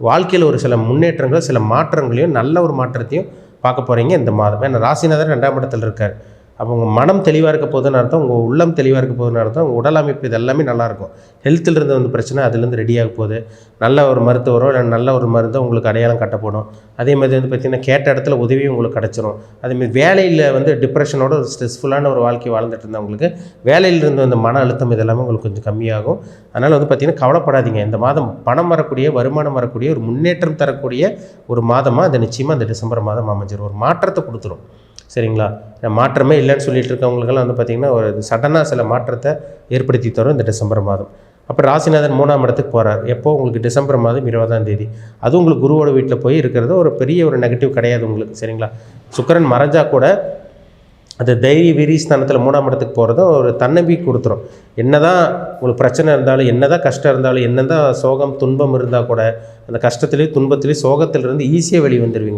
வாழ்க்கையில் ஒரு சில முன்னேற்றங்கள் சில மாற்றங்களையும் நல்ல ஒரு மாற்றத்தையும் பார்க்க போகிறீங்க இந்த மாதம் ஏன்னா ராசிநாதன் ரெண்டாம் இடத்துல இருக்கார். அப்போ உங்கள் மனம் தெளிவாக இருக்க போகுதுன்னு அர்த்தம் உங்கள் உள்ளம் தெளிவாக இருக்க போதுன்னு அர்த்தம் உங்கள் உடல் அமைப்பு இது எல்லாமே நல்லாயிருக்கும் ஹெல்த்தில் இருந்து வந்து பிரச்சனை அதுலேருந்து ரெடியாக போகுது. நல்ல ஒரு மருத்துவரோ இல்லை நல்ல ஒரு மருந்தோ உங்களுக்கு அடையாளம் கட்டப்படும். அதே மாதிரி வந்து பார்த்திங்கன்னா கேட்ட இடத்துல உதவியும் உங்களுக்கு கிடச்சிரும். அதேமாதிரி வேலையில் வந்து டிப்ரெஷனோட ஒரு ஸ்ட்ரெஸ்ஃபுல்லான ஒரு வாழ்க்கை வாழ்ந்துட்டு இருந்தவங்களுக்கு வேலையிலிருந்து வந்து மன அழுத்தம் இதெல்லாமே உங்களுக்கு கொஞ்சம் கம்மியாகும். அதனால் வந்து பார்த்திங்கன்னா கவலைப்படாதீங்க. இந்த மாதம் பணம் வரக்கூடிய வருமானம் வரக்கூடிய ஒரு முன்னேற்றம் தரக்கூடிய ஒரு மாதமாக அது நிச்சயமாக அந்த டிசம்பர் மாதம் அமைஞ்சிரும். ஒரு மாற்றத்தை கொடுத்துரும். சரிங்களா? மாற்றமே இல்லைன்னு சொல்லிட்டு இருக்கவங்களுக்கெல்லாம் வந்து பார்த்திங்கன்னா ஒரு சடனாக சில மாற்றத்தை ஏற்படுத்தி தரும் இந்த டிசம்பர் மாதம். அப்புறம் ராசிநாதன் மூணாம் இடத்துக்கு போகிறார் எப்போ? உங்களுக்கு டிசம்பர் மாதம் இருபதாம் தேதி. அதுவும் உங்களுக்கு குருவோட வீட்டில் போய் இருக்கிறது ஒரு பெரிய ஒரு நெகட்டிவ் கிடையாது உங்களுக்கு சரிங்களா? சுக்கிரன் மறைஞ்சா கூட அது தைரிய வீரி ஸ்தானத்தில் மூணாம் இடத்துக்கு போகிறதும் ஒரு தன்னம்பிக்கை கொடுத்துரும். என்ன தான் உங்களுக்கு பிரச்சனை இருந்தாலும் என்ன தான் கஷ்டம் இருந்தாலும் என்ன தான் சோகம் துன்பம் இருந்தால் கூட அந்த கஷ்டத்துலேயும் துன்பத்துலேயும் சோகத்திலிருந்து ஈஸியாக வெளியே வந்துடுவீங்க